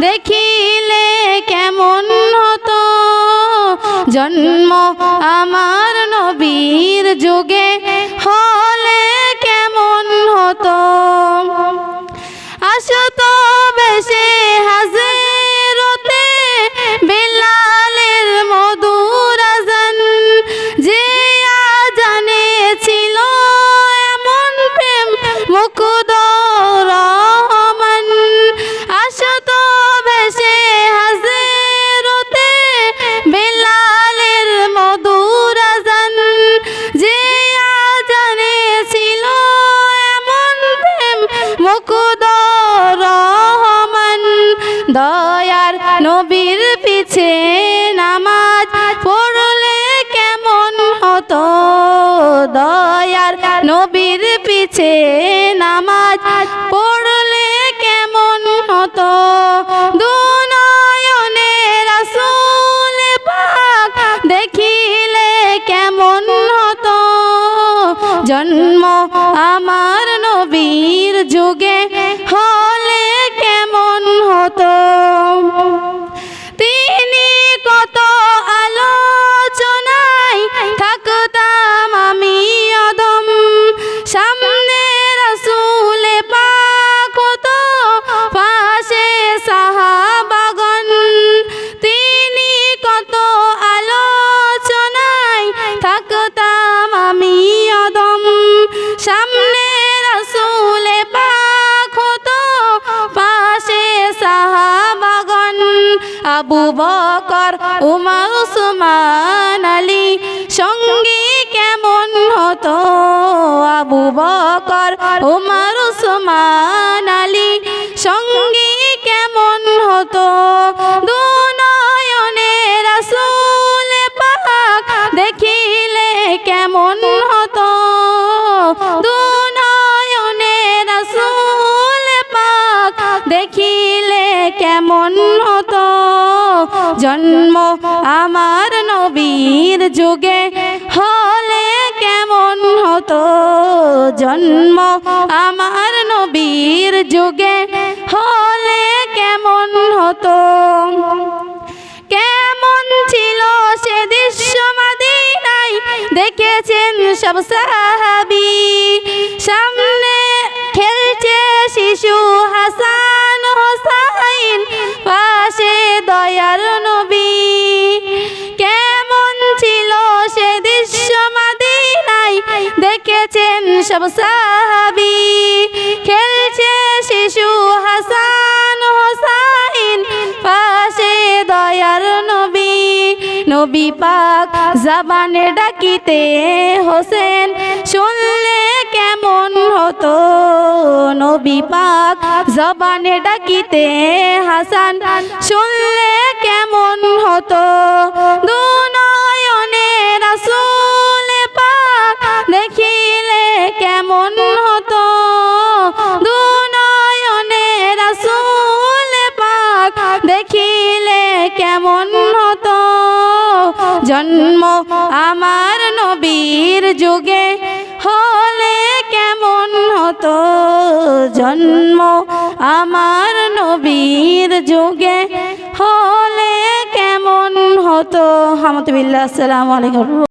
দেখিলে কেমন হতো? জন্ম আমার নবীর পিছে নামাজ পড়লে কেমন হতো? দুনয়নে রাসূল পাক দেখিলে কেমন হতো? জন্ম আমার নবীর যুগে আবু বকর উমর উসমান আলী, সঙ্গী কেমন হতো? আবু বকর উমর উসমান আলী, সঙ্গী কেমন হতো? দেখিলে কেমন দেখিলে আমার নবীর যুগে হলে কেমন হতো? জন্ম আমার নবীর যুগে হলে কেমন হতো? কেমন ছিল সে দৃশ্য মাদিনাই দেখেছেন সব সাহাবি। সামনে খেলছে শিশু হাসান হোসাইন। পাশে দয়ার সব সাহাবি খেলছে শিশু হাসান হোসাইন, পাশে দয়ার নবী। নবী পাক জবানে ডাকিতে, হোসেন শুনলে কেমন হতো? নবী পাক জবানে ডাকিতে, হাসান শুনলে কেমন হতো? কেমন হতো জন্ম আমার নবীর যুগে হলে কেমন হতো? জন্ম আমার নবীর যুগে হলে কেমন হতো? হামতুবিল্লাহ, আসসালামু আলাইকুম।